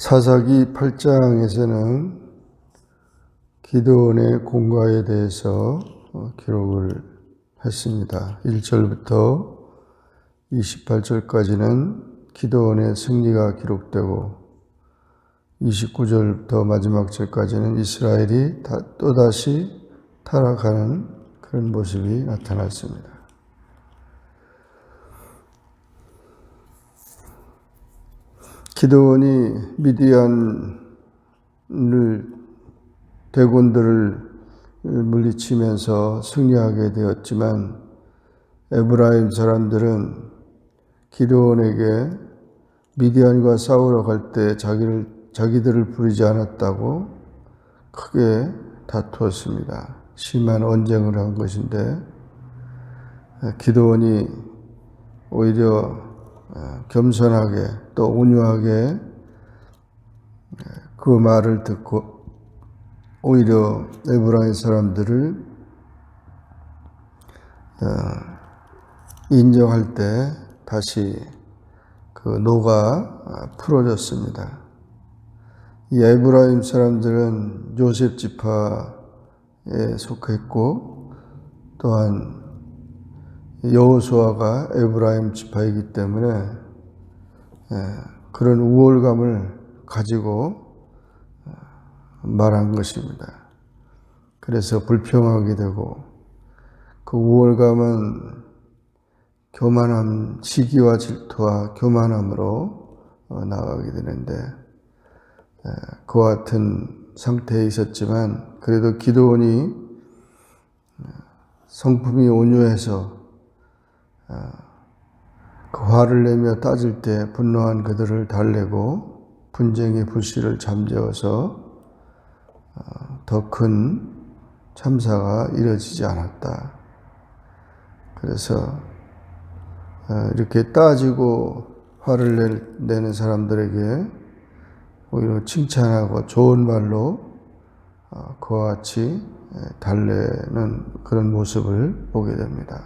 사사기 8장에서는 기도원의 공과에 대해서 어, 기록을 했습니다. 1절부터 28절까지는 기도원의 승리가 기록되고 29절부터 마지막 절까지는 이스라엘이 또다시 타락하는 그런 모습이 나타났습니다. 기도원이 미디안을 대군들을 물리치면서 승리하게 되었지만 에브라임 사람들은 기도원에게 미디안과 싸우러 갈 때 자기를 자기들을 부르지 않았다고 크게 다투었습니다. 심한 언쟁을 한 것인데 기도원이 오히려 겸손하게 또 온유하게 그 말을 듣고 오히려 에브라임 사람들을 인정할 때 다시 그 노가 풀어졌습니다. 이 에브라임 사람들은 요셉 지파에 속했고 또한 여호수아가 에브라임 지파이기 때문에 그런 우월감을 가지고 말한 것입니다. 그래서 불평하게 되고 그 우월감은 교만함, 시기와 질투와 교만함으로 나가게 되는데 그와 같은 상태에 있었지만 그래도 기도원이 성품이 온유해서 그 화를 내며 따질 때 분노한 그들을 달래고 분쟁의 불씨를 잠재워서 더 큰 참사가 이뤄지지 않았다. 그래서 이렇게 따지고 화를 내는 사람들에게 오히려 칭찬하고 좋은 말로 그와 같이 달래는 그런 모습을 보게 됩니다.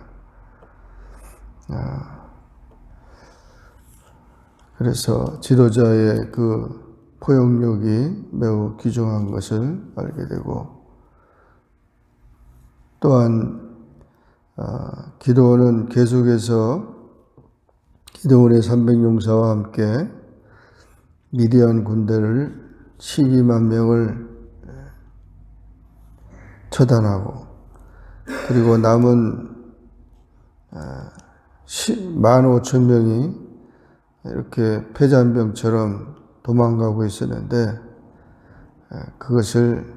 그래서 지도자의 그 포용력이 매우 귀중한 것을 알게 되고 또한 기도원은 계속해서 기도원의 300용사와 함께 미디안 군대를 12만 명을 처단하고 그리고 남은 1만 5천 명이 이렇게 폐잔병처럼 도망가고 있었는데 그것을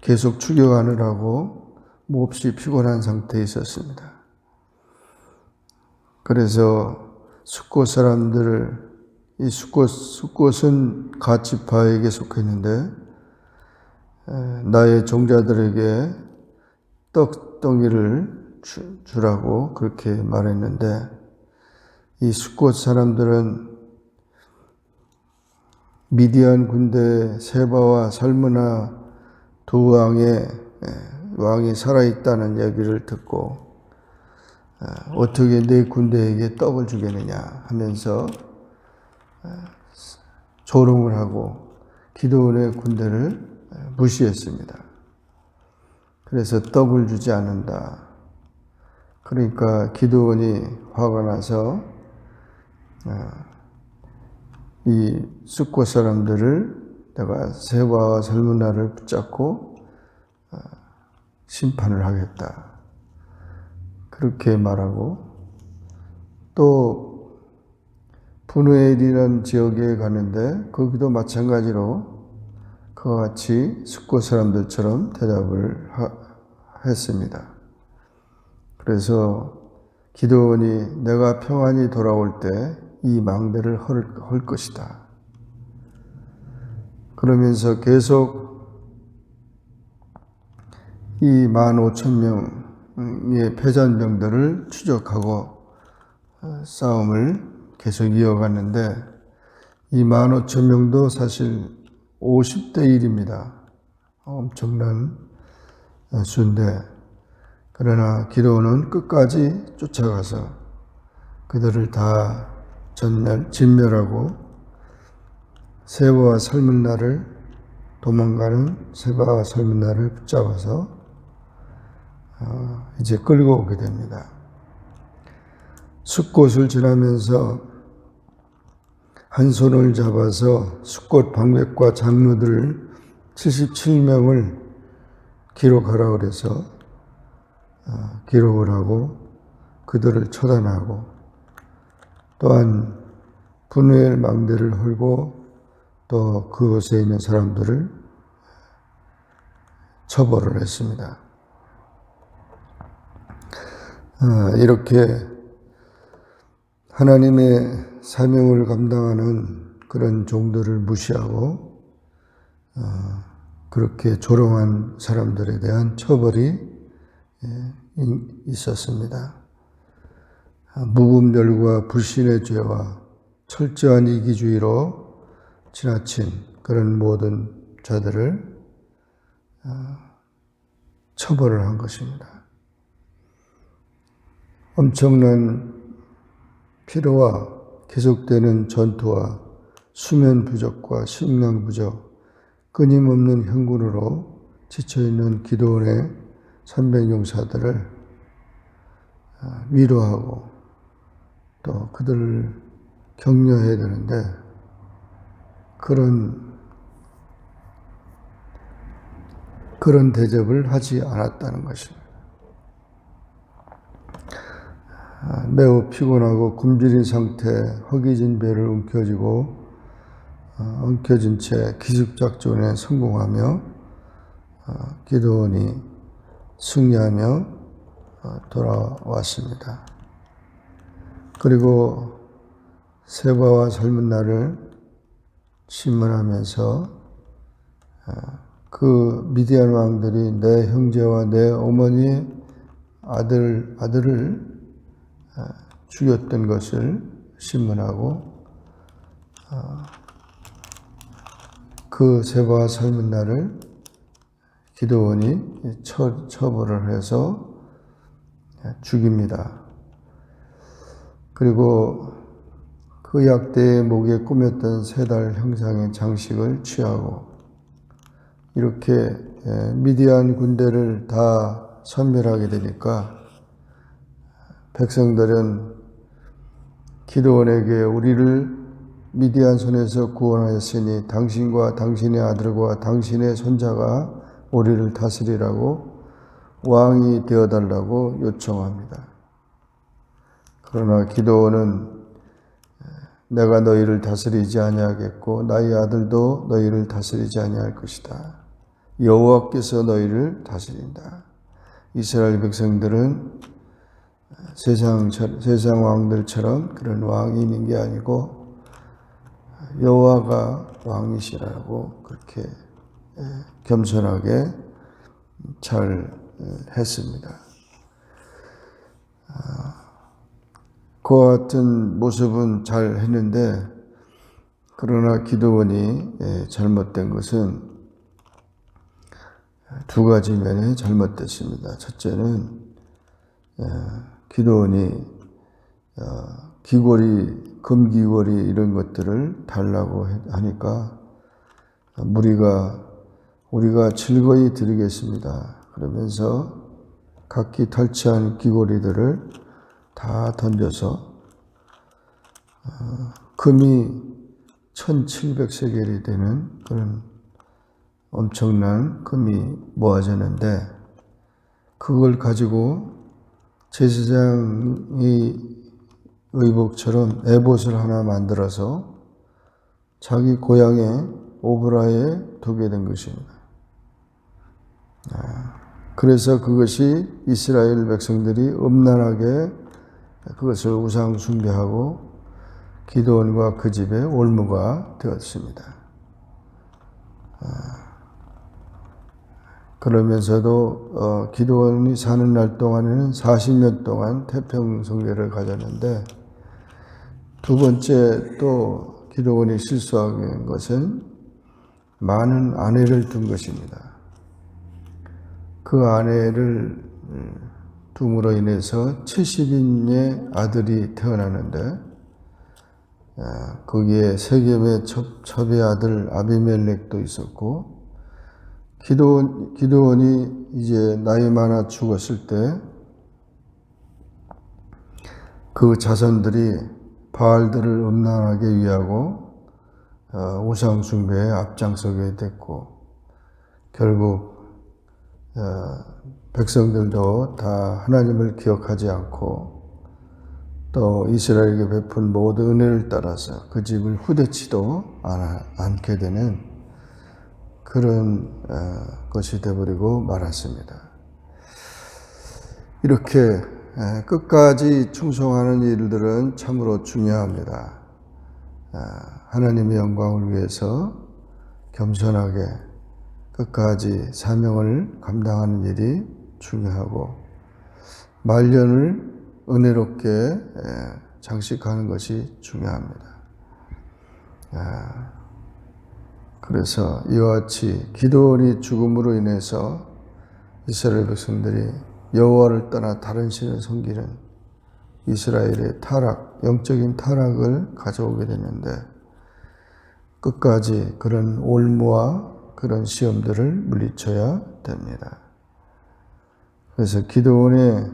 계속 추격하느라고 몹시 피곤한 상태에 있었습니다. 그래서 숙곳 사람들을 이 숙곳 숙곳은 가치파에게 속했는데 나의 종자들에게 떡덩이를 주라고 그렇게 말했는데 이 숙곳 사람들은 미디안 군대 세바와 살무나 두 왕의 왕이 살아있다는 얘기를 듣고 어떻게 내 군대에게 떡을 주겠느냐 하면서 조롱을 하고 기도원의 군대를 무시했습니다. 그래서 떡을 주지 않는다. 그러니까 기도원이 화가 나서 이 숫고 사람들을 내가 세바와 살문나를 붙잡고 심판을 하겠다. 그렇게 말하고 또 분우엘이라는 지역에 가는데 거기도 마찬가지로 그와 같이 숙고 사람들처럼 대답을 하, 했습니다. 그래서 기도원이 내가 평안히 돌아올 때 이 망대를 헐, 헐 것이다. 그러면서 계속 이만 오천 명의 패잔병들을 추적하고 싸움을 계속 이어갔는데 이만 오천 명도 사실 50대 1입니다. 엄청난 수인데 그러나 기도는 끝까지 쫓아가서 그들을 다 전멸, 진멸하고 세바와 설문나를 도망가는 세바와 설문나를 붙잡아서 어, 이제 끌고 오게 됩니다. 숲곳을 지나면서 한 손을 잡아서 숲곳 방백과 장로들 77명을 기록하라 그래서 어, 기록을 하고 그들을 처단하고 또한 분우엘 망대를 헐고 또 그곳에 있는 사람들을 처벌을 했습니다. 어, 이렇게 하나님의 사명을 감당하는 그런 종들을 무시하고 어, 그렇게 조롱한 사람들에 대한 처벌이 예, 있었습니다. 무분별과 불신의 죄와 철저한 이기주의로 지나친 그런 모든 자들을 어, 처벌을 한 것입니다. 엄청난 피로와 계속되는 전투와 수면 부족과 식량 부족, 끊임없는 형군으로 지쳐있는 기도원의 300용사들을 어, 위로하고 또 그들을 격려해야 되는데 그런 그런 대접을 하지 않았다는 것입니다. 아, 매우 피곤하고 굶주린 상태, 허기진 배를 움켜쥐고 어, 엉켜진 채 기습작전에 성공하며 어, 기도원이 승리하며 어, 돌아왔습니다. 그리고 세바와 젊은 날을 신문하면서 그 미디안 왕들이 내 형제와 내 어머니의 아들 아들을 죽였던 것을 신문하고 그 세바와 젊은 날을 기도원이 처, 처벌을 해서 죽입니다. 그리고 그 약대의 목에 꾸몄던 세 달 형상의 장식을 취하고 이렇게 미디안 군대를 다 선멸하게 되니까 백성들은 기도원에게 우리를 미디안 손에서 구원하였으니 당신과 당신의 아들과 당신의 손자가 우리를 다스리라고 왕이 되어달라고 요청합니다. 그러나 기도원은 내가 너희를 다스리지 아니하겠고 나의 아들도 너희를 다스리지 아니할 것이다. 여호와께서 너희를 다스린다. 이스라엘 백성들은 세상 세상 왕들처럼 그런 왕이 있는 게 아니고 여호와가 왕이시라고 그렇게 겸손하게 잘 했습니다. 그와 같은 모습은 잘 했는데 그러나 기도원이 잘못된 것은 두 가지 면에 잘못됐습니다. 첫째는 기도원이 어, 귀걸이, 금귀걸이 이런 것들을 달라고 하니까 무리가 우리가 즐거이 드리겠습니다. 그러면서 각기 탈취한 귀걸이들을 다 던져서 어, 금이 1700세겔이 되는 그런 엄청난 금이 모아졌는데 그걸 가지고 제사장이 의복처럼 에봇을 하나 만들어서 자기 고향의 오브라에 두게 된 것입니다. 아, 그래서 그것이 이스라엘 백성들이 음란하게 그것을 우상 숭배하고 기도원과 그 집의 올무가 되었습니다. 아, 그러면서도 어, 기도원이 사는 날 동안에는 40년 동안 태평성례를 가졌는데 두 번째 또 기도원이 된 것은 많은 아내를 둔 것입니다. 그 아내를 둠으로 인해서 70인의 아들이 태어나는데 아, 거기에 세겜의 첩, 첩의 아들 아비멜렉도 있었고 기도원, 기도원이 이제 나이 많아 죽었을 때 그 자손들이 바알들을 음란하게 위하고 어, 우상 숭배에 앞장서게 됐고 결국 어, 백성들도 다 하나님을 기억하지 않고 또 이스라엘에게 베푼 모든 은혜를 따라서 그 집을 후대치도 않게 되는 그런 어, 것이 되버리고 말았습니다. 이렇게 끝까지 충성하는 일들은 참으로 중요합니다. 하나님의 영광을 위해서 겸손하게 끝까지 사명을 감당하는 일이 중요하고 말년을 은혜롭게 장식하는 것이 중요합니다. 그래서 이와 같이 기도원이 죽음으로 인해서 이스라엘 백성들이 여호와를 떠나 다른 신을 섬기는 이스라엘의 타락, 영적인 타락을 가져오게 되는데 끝까지 그런 올무와 그런 시험들을 물리쳐야 됩니다. 그래서 기도원의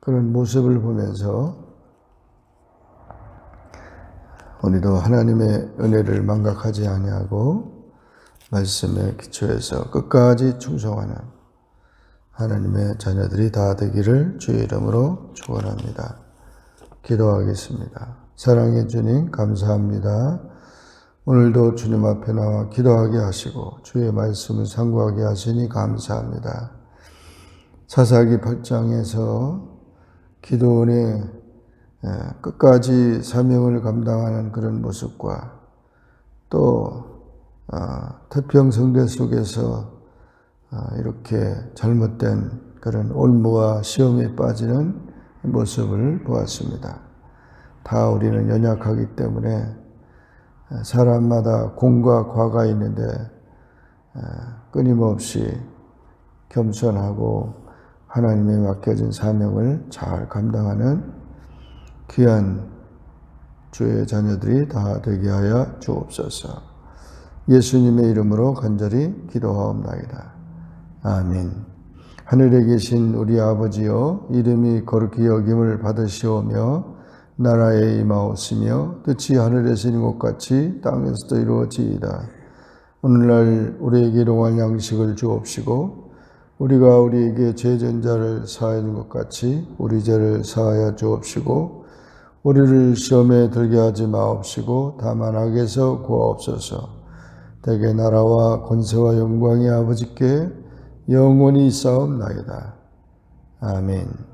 그런 모습을 보면서 우리도 하나님의 은혜를 망각하지 아니하고 말씀에 기초해서 끝까지 충성하는 하나님의 자녀들이 다 되기를 주의 이름으로 축원합니다. 기도하겠습니다. 사랑의 주님 감사합니다. 오늘도 주님 앞에 나와 기도하게 하시고 주의 말씀을 상고하게 하시니 감사합니다. 사사기 8장에서 기도원의 끝까지 사명을 감당하는 그런 모습과 또 아, 태평성대 속에서 아, 이렇게 잘못된 그런 올무와 시험에 빠지는 모습을 보았습니다. 다 우리는 연약하기 때문에 사람마다 공과 과가 있는데 끊임없이 겸손하고 하나님의 맡겨진 사명을 잘 감당하는 귀한 주의 자녀들이 다 되게 하여 주옵소서. 예수님의 이름으로 간절히 기도하옵나이다. 아멘. 하늘에 계신 우리 아버지여 이름이 거룩히 여김을 받으시오며 나라에 임하옵시며 뜻이 하늘에서 이룬 것 같이 땅에서도 이루어지이다. 오늘날 우리에게 일용할 양식을 주옵시고 우리가 우리에게 죄전자를 사하여 준것 같이 우리 죄를 사하여 주옵시고 우리를 시험에 들게 하지 마옵시고 다만 악에서 구하옵소서. 대개 나라와 권세와 영광이 아버지께 영원히 싸움나이다. 아멘.